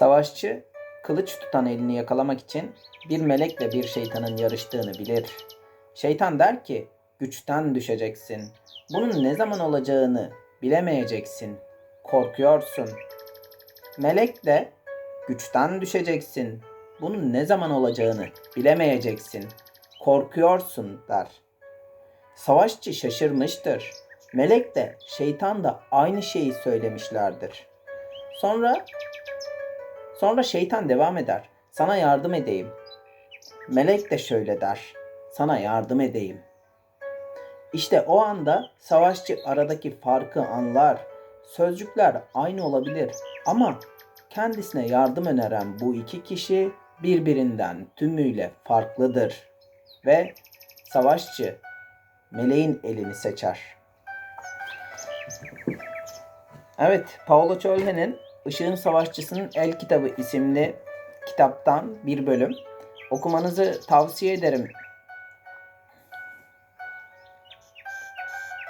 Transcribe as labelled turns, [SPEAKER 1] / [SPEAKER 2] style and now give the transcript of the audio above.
[SPEAKER 1] Savaşçı kılıç tutan elini yakalamak için bir melekle bir şeytanın yarıştığını bilir. Şeytan der ki güçten düşeceksin. Bunun ne zaman olacağını bilemeyeceksin. Korkuyorsun. Melek de güçten düşeceksin. Bunun ne zaman olacağını bilemeyeceksin. Korkuyorsun der. Savaşçı şaşırmıştır. Melek de şeytan da aynı şeyi söylemişlerdir. Sonra sonra şeytan devam eder. Sana yardım edeyim. Melek de şöyle der. Sana yardım edeyim. İşte o anda savaşçı aradaki farkı anlar. Sözcükler aynı olabilir ama kendisine yardım öneren bu iki kişi birbirinden tümüyle farklıdır. Ve savaşçı meleğin elini seçer. Evet, Paolo Coelho'nun Işığın Savaşçısının El Kitabı isimli kitaptan bir bölüm. Okumanızı tavsiye ederim.